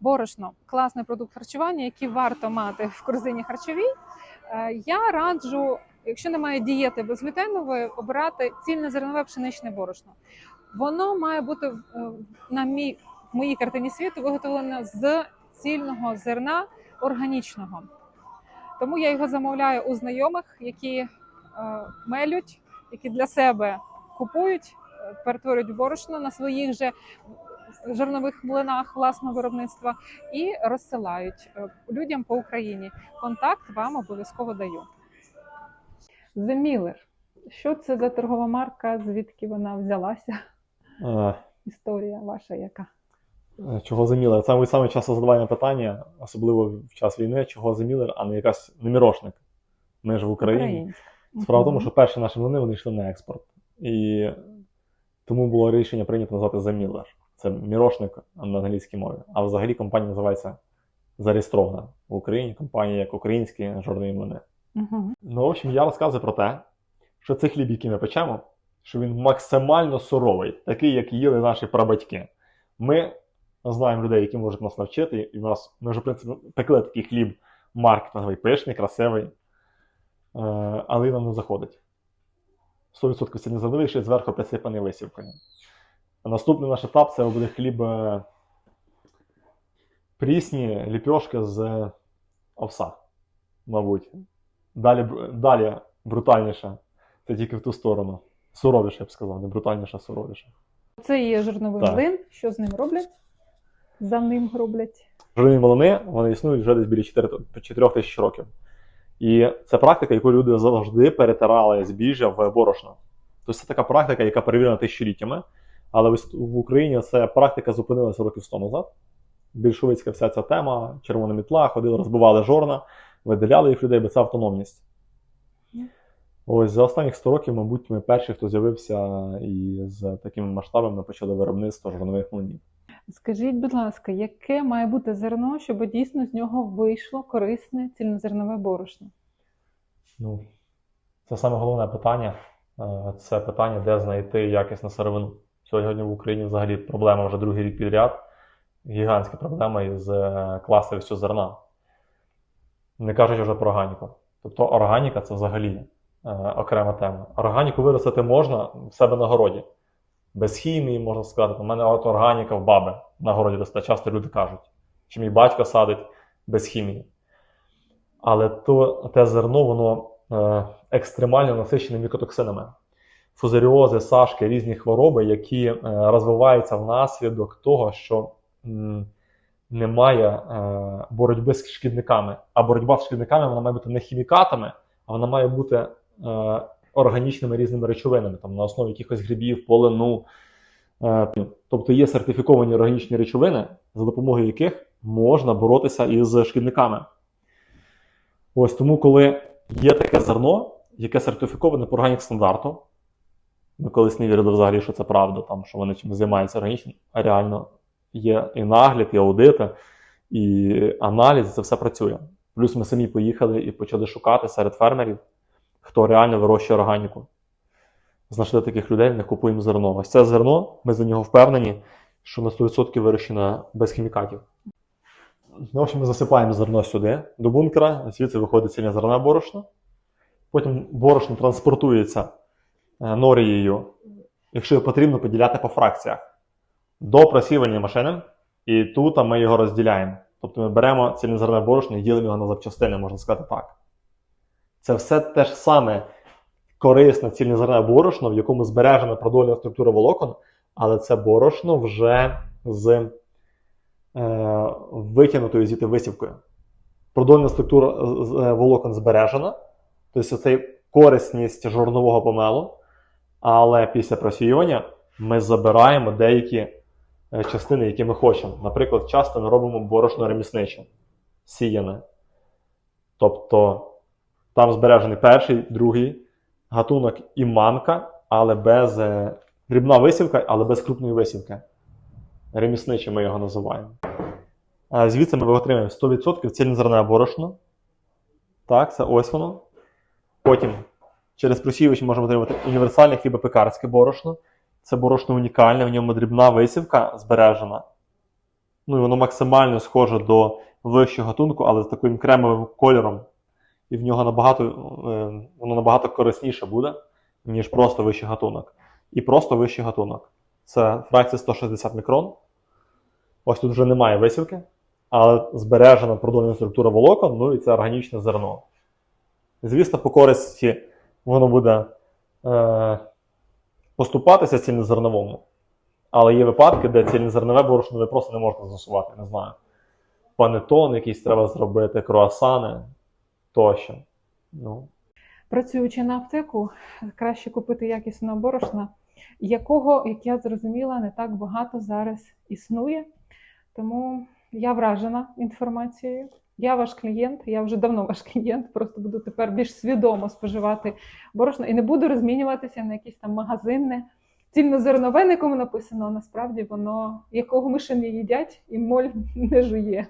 борошно класний продукт харчування, який варто мати в корзині харчовій. Е, Я раджу, якщо немає дієти безглютенової, обирати цільнозернове пшеничне борошно. Воно має бути е, на мій в моїй картині світу виготовлено з цільного зерна органічного. Тому я його замовляю у знайомих, які е, мелють, які для себе купують, перетворюють борошно на своїх же жирнових млинах власного виробництва і розсилають е, людям по Україні. Контакт вам обов'язково даю. The Miller. Що це за торгова марка? Звідки вона взялася? Е, Історія ваша яка? е, Чого за Міллер? Це саме часто задаваємо питання, особливо в час війни, чого за Міллер, а не якась не мірошник. Ми ж в Україні. Українська. Справа в тому, що перші наші млини вони йшли на експорт. І тому було рішення прийнято назвати за Міллер. Це мірошник на англійській мові. А взагалі компанія називається зареєстрована в Україні. Компанія як українські жорнові млини. Мгм. Ну, в общем, я розказую про те, що цей хліб, який ми печемо, що він максимально суровий, такий, як їли наші прабатьки. Ми знаємо людей, які можуть нас навчити, і в нас ми вже в принципі пекли такий хліб маркетинговий, пишний, красивий, е, але він нам не заходить. 100% це не ще зверху присипаний висівкою. А наступний наш етап це буде хліб е, прісні ліпьошки з овса, мабуть. Далі, далі брутальніше. Це тільки в ту сторону. Суровіше, я б сказав, не брутальніше, а суровіше. Це є жирновий Так. млин. Що з ним роблять? За ним роблять. Жирні малини вони існують вже десь біля 4 тисяч років. І це практика, яку люди завжди перетирали збіжжя в борошно. Тобто це така практика, яка перевірена тисячоліттями. Але в Україні ця практика зупинилася років 100 назад. Більшовицька вся ця тема, червона мітла, ходили, розбивали жорна, виділяли їх людей, бо це автономність. Ось за останніх 100 років, мабуть, ми перші, хто з'явився і з такими масштабами почали виробництво жорнових млинів. Скажіть, будь ласка, яке має бути зерно, щоб дійсно з нього вийшло корисне цільнозернове борошно? Ну, це саме головне питання. Е, Це питання, де знайти якісну сировину. Сьогодні в Україні взагалі проблема вже другий рік підряд. Гігантська проблема із е, класовістю зерна. Не кажучи вже про органіку. Тобто органіка це взагалі е, окрема тема. Органіку виростити можна в себе на городі. Без хімії, можна сказати. У мене от органіка в баби на городі росте. Часто люди кажуть, чи мій батько садить без хімії. Але то, те зерно, воно е, екстремально насичене мікотоксинами. Фузаріози, сашки, різні хвороби, які е, розвиваються внаслідок того, що немає е, боротьби з шкідниками. А боротьба з шкідниками вона має бути не хімікатами, а вона має бути е, органічними різними речовинами, там, на основі якихось грибів, полину. Тобто є сертифіковані органічні речовини, за допомогою яких можна боротися із шкідниками. Ось тому, коли є таке зерно, яке сертифіковане по органік стандарту, ми колись не вірили взагалі, що це правда, там, що вони чим займаються органічно, а реально є і нагляд, і аудити, і аналіз, і це все працює. Плюс ми самі поїхали і почали шукати серед фермерів, хто реально вирощує органіку. Знайшли таких людей, не купуємо зерно. Ось це зерно, ми за нього впевнені, що на 100% вирощено без хімікатів. В общем, ми засипаємо зерно сюди, до бункера, звідси виходить цільне зерна борошно. Потім борошно транспортується норією, якщо потрібно, поділяти по фракціях до просівальної машини, і тут ми його розділяємо. Тобто ми беремо цільнозерне борошно і ділимо його на запчастини, можна сказати так. Це все те ж саме корисне цільнозерне борошно, в якому збережена продольна структура волокон, але це борошно вже з е, витягнутою звідти висівкою. Продольна структура е, е, волокон збережена, тобто це корисність жорнового помелу, але після просіювання ми забираємо деякі е, частини, які ми хочемо. Наприклад, часто ми робимо борошно ремісниче, сіяне. Тобто там збережений перший, другий гатунок і манка, але без е, дрібна висівка, але без крупної висівки. Ремісниче ми його називаємо. А Звідси ми отримаємо 100% цільнозерне борошно. Так, це ось воно. Потім через просівач ми можемо отримати універсальне хлібопекарське борошно. Це борошно унікальне, в ньому дрібна висівка збережена. Ну і воно максимально схоже до вищого гатунку, але з таким кремовим кольором. І в нього набагато, е, воно набагато корисніше буде, ніж просто вищий гатунок. І просто вищий гатунок. Це фракція 160 мікрон. Ось тут вже немає висівки, але збережена продольна структура волокон, ну і це органічне зерно. Звісно, по користі воно буде е, поступатися цільнозерновому. Але є випадки, де цільнозернове борошно ви просто не можете застосувати, не знаю. Панетон якийсь треба зробити, круасани тощо. Ну, Працюючи на аптеку, краще купити якісного борошна, якого, як я зрозуміла, не так багато зараз існує. Тому я вражена інформацією. Я ваш клієнт, я вже давно ваш клієнт, просто буду тепер більш свідомо споживати борошно і не буду розмінюватися на якісь там магазинне. Цільнозернове, на якому написано, а насправді воно якого миші не їдять і моль не жує.